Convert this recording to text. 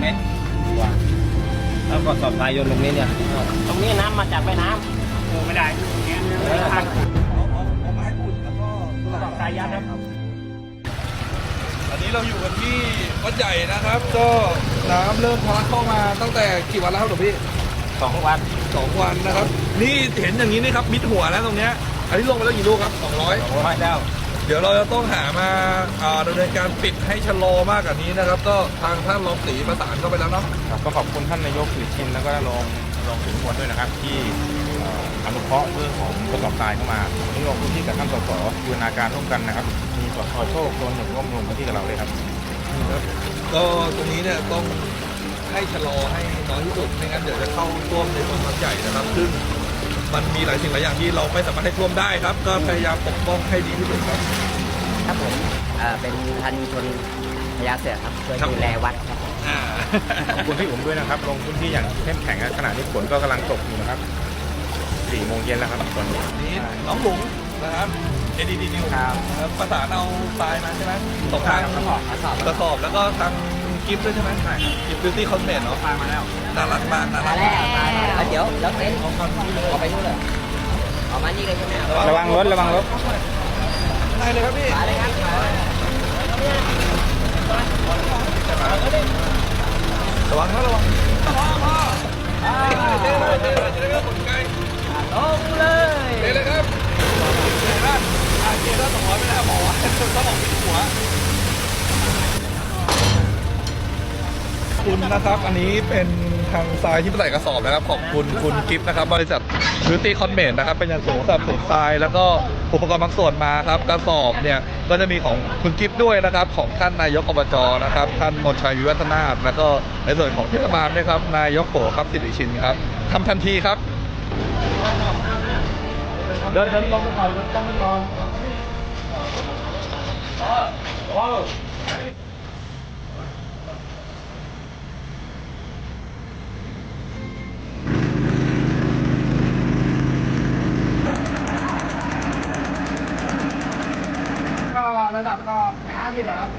เมตรกว่าแล้วก็สอบทรายโยนลงนี้เนี่ย ตรงนี้น้ำมาจากแม่น้ำโอ้ไม่ได้ตรงนี้ไม่ได้ทางเอาเอาเอาไม้ขุดแล้วก็ตอกสายยัดนะครับอันนี้เราอยู่กันที่วัดใหญ่นะครับ ก็น้ำเริ่มทะลักเข้ามาตั้งแต่กี่วันแล้วครับหลวงพี่สองวันสองวันนะครับ นี่เห็นอย่างนี้นี่ครับมิดหัวแล้วตรงเนี้ยอันนี้ลงไปแล้วกี่ลูกครับสองร้อยสองร้อยแล้ว เดี๋ยวเราจะต้องหามาอ่าดำเนินการปิดให้ชะลอมากกว่านี้นะครับ ก็ทางท่านรองศรีประสานเข้าไปแล้วเนาะครับก็ขอบคุณท่านนายกสุริชินแล้วก็รองรองสุริมวลด้วยนะครับ ที่เอ่ออนุเคราะห์เรื่องของกระสอบทรายเข้ามาที่ลงพื้นที่กับท่านสสบูรณาการร่วมกันนะครับ มีสสโชคโซนหนึ่งร่วมลงพื้นที่กับเราเลยครับก็ตรงนี้เนี่ยต้องให้ชะลอให้น้อยที่สุดไม่งั้นเดี๋ยวจะเข้าท่วมในเมืองวัดใหญ่นะครับซึ่ง มันมีหลายสิ่งหลายอย่างที่เราไม่สามารถให้ท่วมได้ครับ ก็พยายามปกป้องให้ดีที่สุดครับ ครับผมเอ่อเป็นพันชนพญาเสือครับช่วยครับดูแลวัดครับอ่าขอบคุณพี่อุ๋มด้วยนะครับลงพื้นที่อย่างเข้มแข็งนะขณะนี้ฝนก็กำลังตกอยู่นะครับสี่โมงเย็นแล้วครับตอนนี้นี่น้องหลงนะครับ ADD New ครับประสานเอาทรายมาใช่ไหมตกทางกระสอบกระสอบกระสอบแล้วก็ทาง กิฟต์ด้วยใช่ไหมใช่กิฟต์บิวตี้คอสเมทเนาะทรายมาแล้วน่ารักมากน่ารัมากแล้วมาแล้วเดี๋ยวแล้วเต้นเอาไปนู่นเลยเอามานี่เลยใช่ไหมครับระวังรถระวังรถได้เลยครับพี่ มาเลยครับมาเลยระวังนะระวังพ่อพ่อเท่เลยเท่เลยจะได้ไม่ต้องกดไกล ลงเลยเท่เลยครับเท่นะอาเจียนแล้วสองร้อยไม่ได้หมอต้องบอกปิดหัว คุณนะครับ อันนี้เป็นทางทรายที่ใส่กระสอบนะครับ ขอบคุณคุณกิฟต์นะครับ บริษัทบิวตี้คอนเมนนะครับ เป็นอย่างสูงสำหรับสูงทราย แล้วก็อุปกรณ์บางส่วนมาครับ กระสอบเนี่ย ก็จะมีของคุณกิฟต์ด้วยนะครับ ของท่านนายกอบจนะครับ ท่านมนชัยวิวัฒนาถแล้วก็ในส่วนของเทศบาลด้วยครับ นายกโปครับสิริชินครับทำทันทีครับ เดินเดินลงไปก่อนเดินต้องไปก่อน ระดับก็ห้าสิบครับ